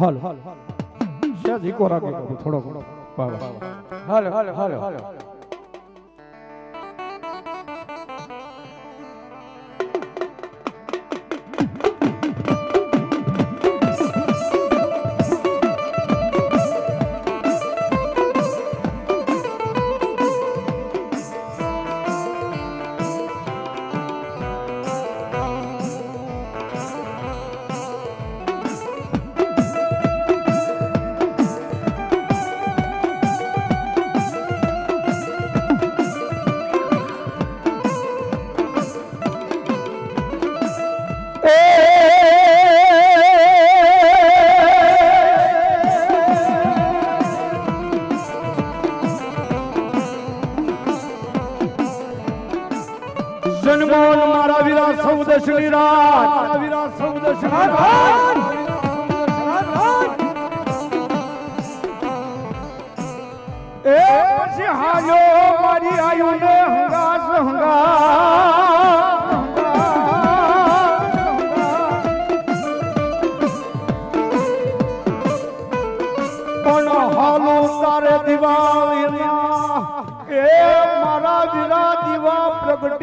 હાલ હાલ હાલ. થોડો હાલ હાલ હાલ હાલે હાલે હાલે હાલે.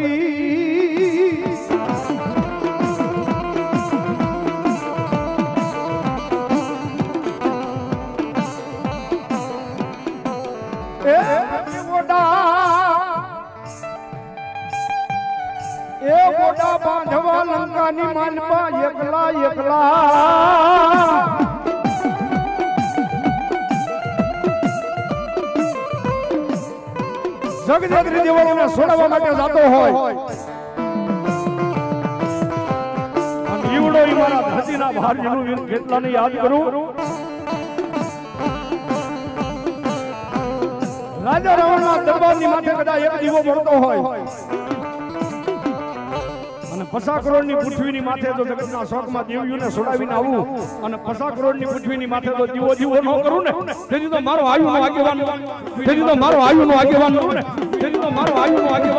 पी જગદગરી દેવળોને છોડાવવા માટે જતો હોય. ઈ મારા ધરતીના ભારજીનું કેટલાને યાદ કરું. રાજા રાવણના દરબારની માથે કદાચ એક દીવો બળતો હોય. અને પસા કરોડની પૃથ્વીની માથે જો જગતના શોખમાં દેવીઓને છોડાવીને આવું અને પસા કરોડની પૃથ્વીની માથે તો જીવો જીવો ન કરું ને તેથી તો મારો આયુનો આગેવાન તેથી તો મારો આયુનો આગેવાન તેથી તો મારો આગેવાન ને એ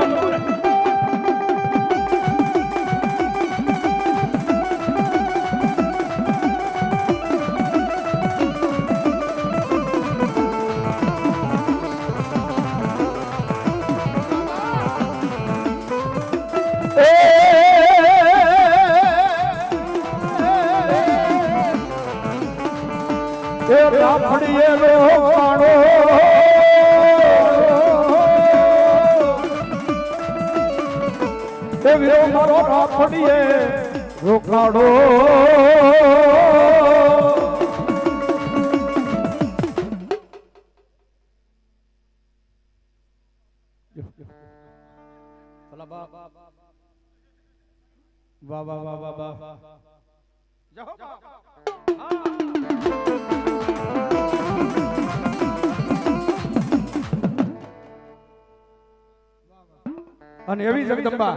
વાહ વાહ અને એવી જગદંબા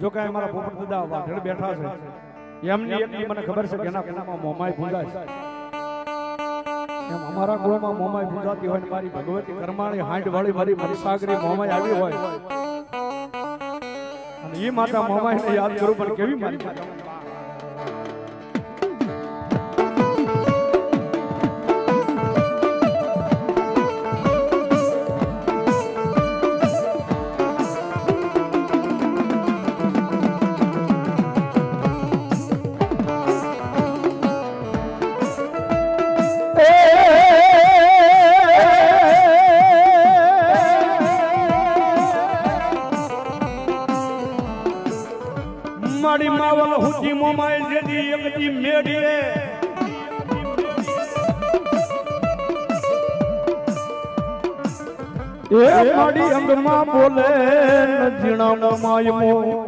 જો કાંઈ અમારા પોપટ દાદા વાઢળ બેઠા છે, એમની એટલી મને ખબર છે કે એના કુળમાં મોમાય ભૂંજાય એમ અમારા કુળમાં મોમાય ભૂંજાતી હોય મારી ભગવતી કરમાણી હાંડ વાળી મારી મનસાગરી મોમાય આવી હોય. અને એ માતા મોમાઈને યાદ કરું પણ કેવી મારી મારી માવલ હુજી મોમાય જેદી એકજી મેડીએ એ મારી અંગમાં બોલે, નજીણા માયમો.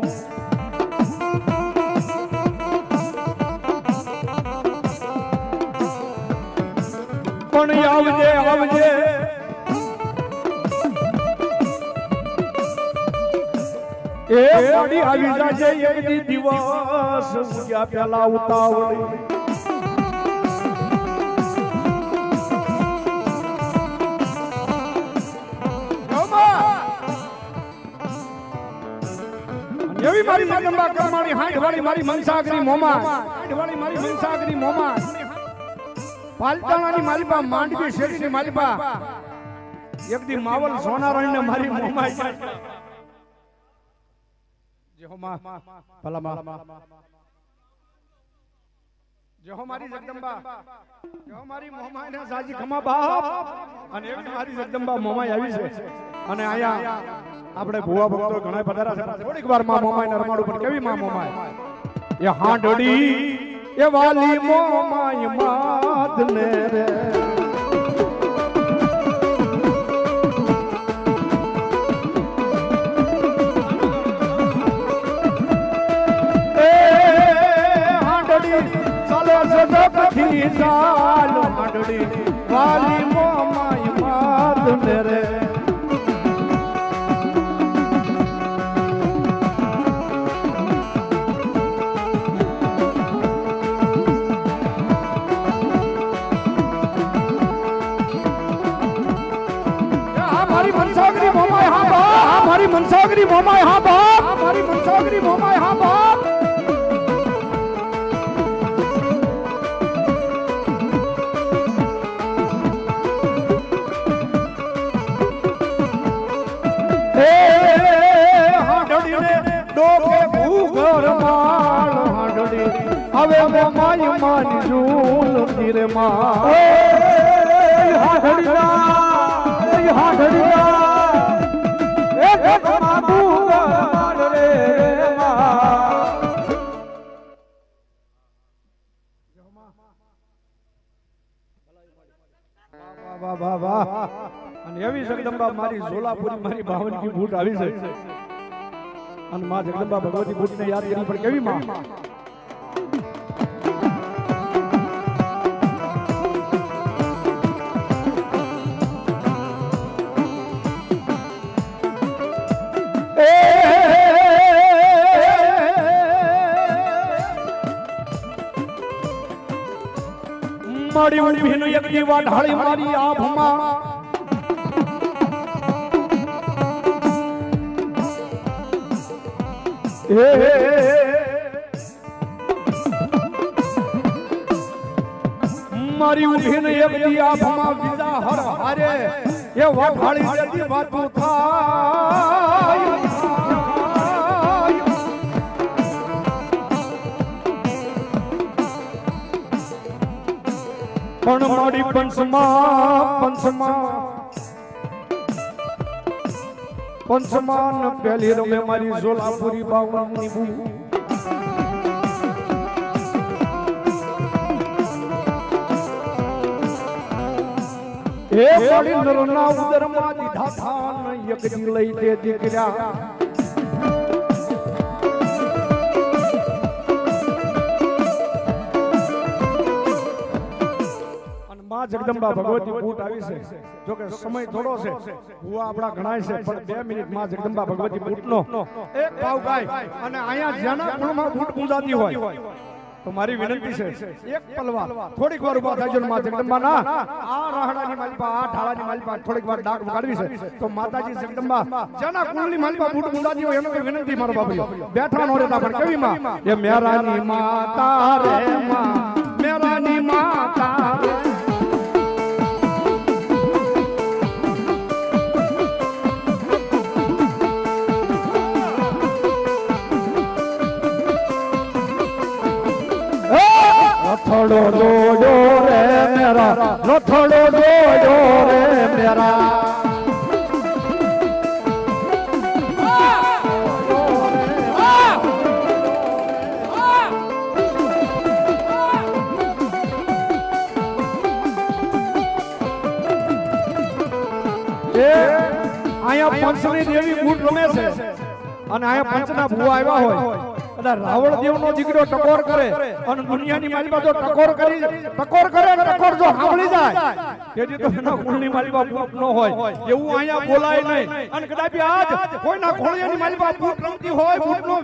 પણ આવજે આવજે. એ આવી જાજે એક દી દિવસ ઉગ્યા પેલા ઉતાવળી એવી મારી જગદંબા કરમાણી હાંઠ વાળી મારી મનસાગરી મોમા હાંઠ વાળી મારી મનસાગરી મોમા પાલતાણાની માલિપા માંડવી શેરીની માલિપા એક દી માવલ સોનારાયણ ને મારી મોમાઈ. જે હો માં ભલા માં જે હો મારી જગદંબા. જહો મારી મોમાઈ ને સાજી ખમા બાપ. અને એવી મારી જગદંબા મોમાઈ આવી છે. અને આયા આપણે ભુવા ભક્તો ઘણા પધારા છે. થોડીક વારમાં મોમાઈ ને રમાડું, પણ કેવી માં મોમાઈ એ હાંડડી, એ વાલી મોમાઈ માત ને રે. સદકથી ચાલ હાંડડી વાલી મોમાઈ માત ને રે. મનસાગરી મોમાય હા બાપ મારી મનસાગરી મોમાય હા બાપ મારી મનસાગરી મોમાય હા બાપ માળ રે અને એવી જગદંબા મારી ઝોલાપુરી મારી ભાવનકી બૂટ આવી છે. અને માં જગદંબા ભગવતી બૂટ ને યાદ કરી પણ કેવી માં? મારી ઊભીનું એક દીવા ઢાળી મારી આભમાં મારી ઊભીને એક દી આભમાં વિદા હર હારે એ વાઢાળી જતી વાતું થાય પણ મારી પંચમા પંચમા. પંચમાન પહેલી રમે મારી ઝોલાપુરી બાવનની બુ એ પડી નરના ઉદરમાં દીધા થાન દી લઈ તે દીકરા. માં જગદંબા ભગવતી બૂટ આવી છે. જો કે સમય થોડો છે. ભૂવા આપણા ગણાય છે, પણ બે મિનિટમાં જગદંબા ભગવતી બૂટનો એક ભાવ ગાય અને અહીંયા જેના ગુણમાં બૂટ પૂજાતી હોય. તો મારી વિનંતી છે, એક પલવા થોડીક વાર ઊભા થાયમાં જગદંબા ના આ રાહડાની માલિપા, આ ઢાળાની માલિપા થોડીક વાર ડાક વગાડવી છે. તો માતાજી જગદંબા જેના કુળની માલિપા બૂટ પૂજાતી હોય એનો વિનંતી મારો બાબુ બેઠા નો રહેતા પણ કેવી માં એ મેરાની માતા રે માં, મેરાની માતા રથડો દોડો રે મેરા રથડો દોડો રે મેરા. અહીંયા પંચની દેવી બૂટ રમે છે. અને અહીંયા પંચના ભૂવા આવ્યા હોય. કદાચ રાવણ દેવ નો દીકરો ટકોર કરે. અને દુનિયાની માલિકા જો ટકોર કરી, ટકોર કરે ટકોર જો સાંભળી જાય, તેથી તો એના કુળની માલિકા બૂટ ન હોય. એવું અહીંયા બોલાય નહીં. અને કદાચ આજ કોઈના ખોળિયાની માલિકા બૂટ રમતી હોય બૂટ નો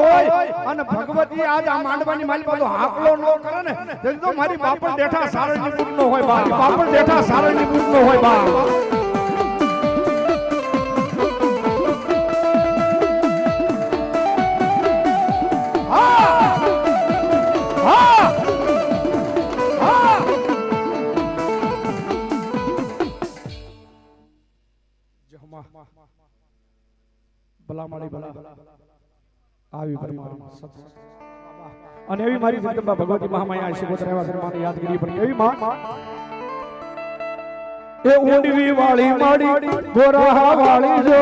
હોય, અને ભગવતી આજ આ માંડવાની માલિકા તો હાકલો ન કરે ને, તેથી તો મારી બાપણ દેઠા સારણની બૂટ હોય બા બાપણ દેઠા સારણની બૂટ હોય બા જમા. ભલામણી ભલા. આવી પરમાણ સત્સંગ. અને એવી મારી જગદંબા ભગવતી મહામાયા શિવોતર એવા ધર્માની યાદગીરી પણ એવી માં. એ ઊંડવી વાળી માડી ગોરા વાળી જો.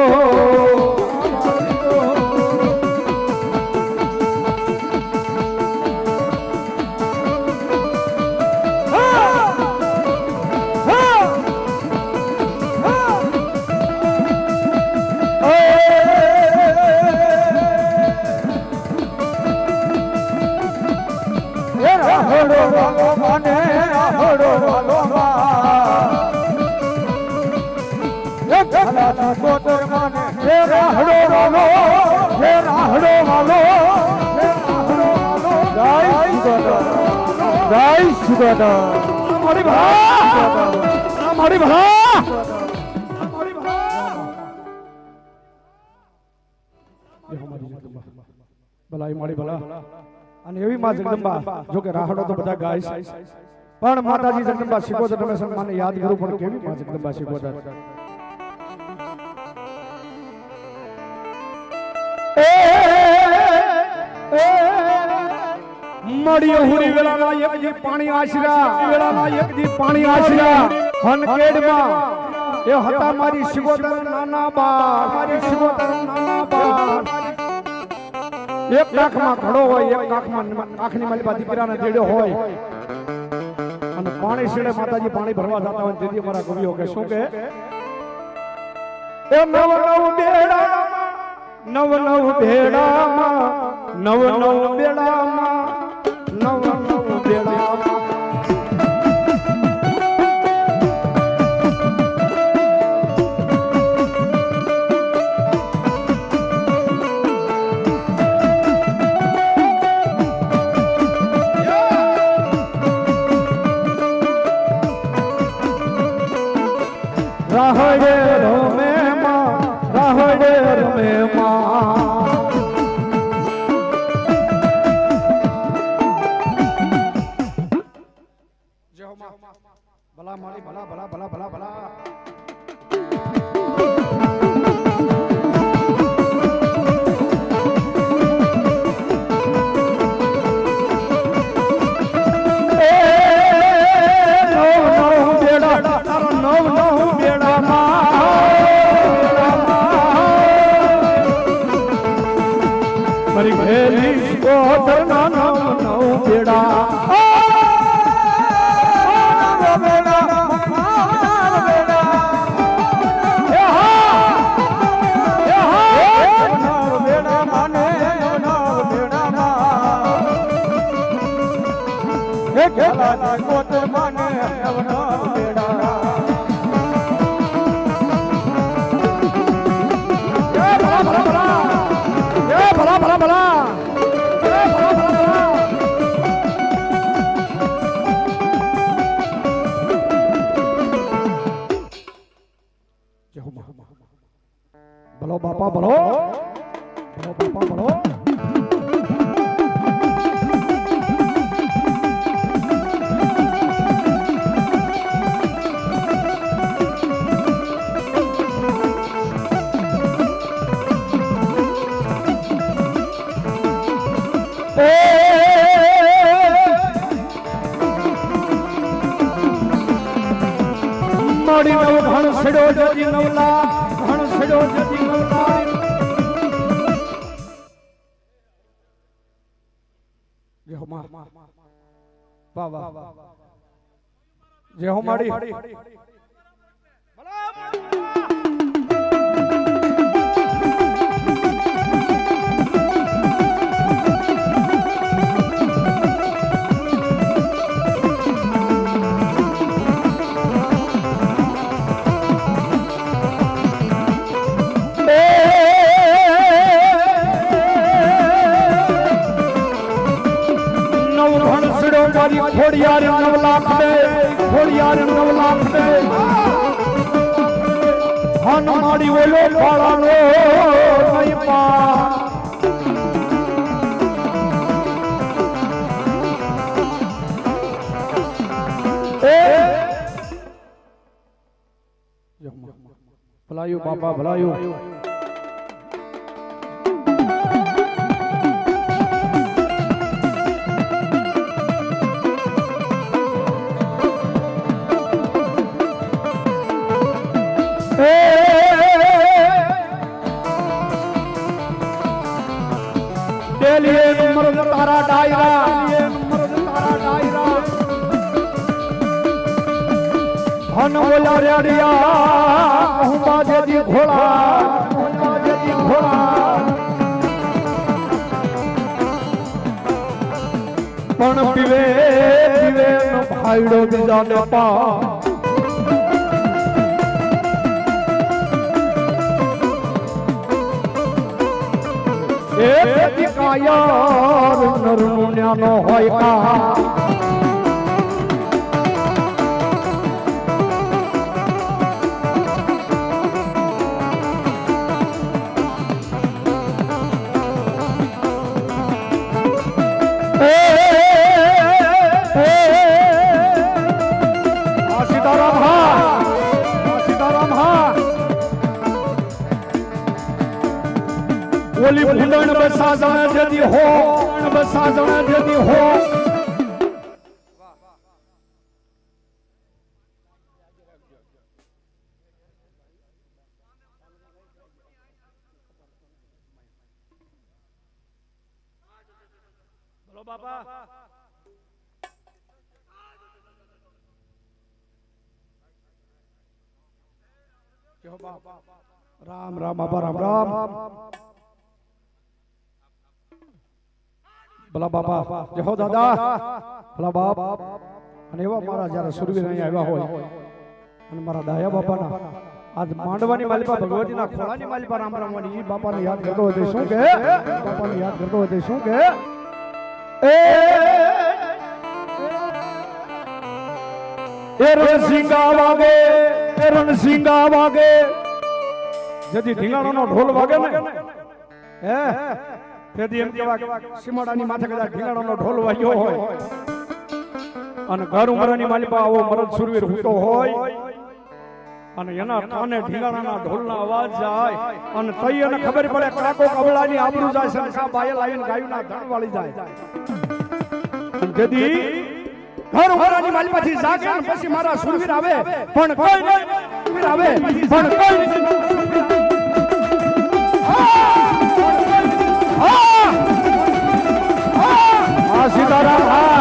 રાહડો વાલો મને રાહડો વાલો એ ખલાસી કોતર મને, હે રાહડો વાલો, હે રાહડો વાલો જય સુદાતા જય સુદાતા અમારી ભા અમારી ભા ભલાઈ મારી ભલા. અને એવી માં જગદંબા જો કે રાહડો તો બધા ગાય પણ માતાજી જગદંબા શિકોદર તમે સન્માનને યાદ કરો પણ કેવી માં જગદંબા શિકોદર મળ્યો હુરી વેળાના એક જી પાણી આશરા. વેળાના એક જી પાણી આશરા. હનકેડમાં. એ હતા મારી શિકોતર નાના બા મારી શિકોતર નાના બા એક કાખમાં ઘડો હોય, એક કાખમાં કાખની માલિકા દીકરાને દેડ્યો હોય. અને પાણી શેડે માતાજી પાણી ભરવા જતા હોય તેથી મારા કવિઓ કે શું કે એ નવ નવ બેડામાં, નવ નવ બેડામાં, નવ નવ બેડામાં ભલા મારી ભલા ભલા ભલા ભલા ભલા. વાહ વાહ જય હો માડી મારી ખોડિયાર નવ લાખ દે ખોડિયાર નવ લાખ દે હન માડી ઓલો ફાળાનો નહીં પા ભલાયું, બાપા, ભલાયું. ડાયરા મરદ તારા ડાયરા. ભન બોલા રેડિયા, હું બાજેજી ઘોડા, હું બાજેજી ઘોડા. પણ પીવે પીવે નો ભાઈડો બીજાને પા. એ કાયર નરનું હોય કા ભૂંડણ બસા જણે જેદી હો અણબ જણે જેદી હો બાપા રામ રામ બાપા રામ રામ ભલા બાપા, જય હો દાદા. ભલા બાપ. અને એવા મારા જ્યારે સુરવીર અહીંયા આવ્યા હોય, અને મારા દાયા બાપાના, આજ માંડવાની માલિપા ભગવતીના ખોળાની માલિપા રામ રામવાની ઈ બાપાને યાદ કરતો હોય શું કે? બાપાને યાદ કરતો હોય શું કે? એ એ રણસિંગા વાગે, એ રણસિંગા વાગે. જેથી ઢીંગાણાનો ઢોલ વાગે ને? હે? તેથી એમ કેવા સીમાડાની માથે કદાચ ઢીંગાણાનો ઢોલ વાગ્યો હોય. અને ઘર ઉમરાની માલિપા આવો મરદ સુરવીર હૂતો હોય. અને એના કાને ઢીંગાણાના ઢોલના અવાજ જાય. અને તઈ એને ખબર પડે કાકો કબલાની આબરૂ જાય સંખા બાયલ આવીને ગાયુના ધણ વાળી જાય. તેથી ઘર ઉમરાની માલિપાથી જાગે પછી મારા સુરવીર આવે. પણ કોઈ નહીં. આવે. પણ કોઈ નહીં. સીતારામ હા.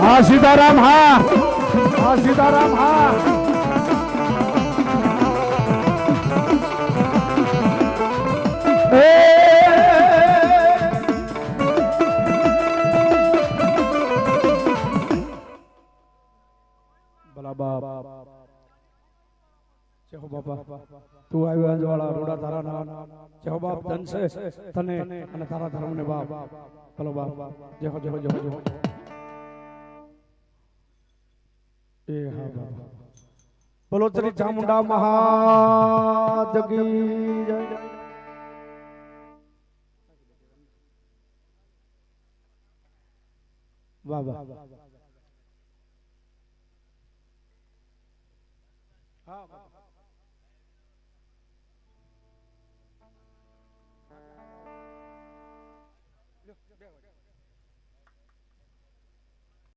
હા સીતારામ હા. હા સીતારામ હા. તું આવ્યો તારા નામ જેહો બાપ. ભલો બાપ જેહો જેહો જેહો જેહો એ હા બાપ બોલો શ્રી ચામુંડા મહાજગી જય વાહ વાહ હા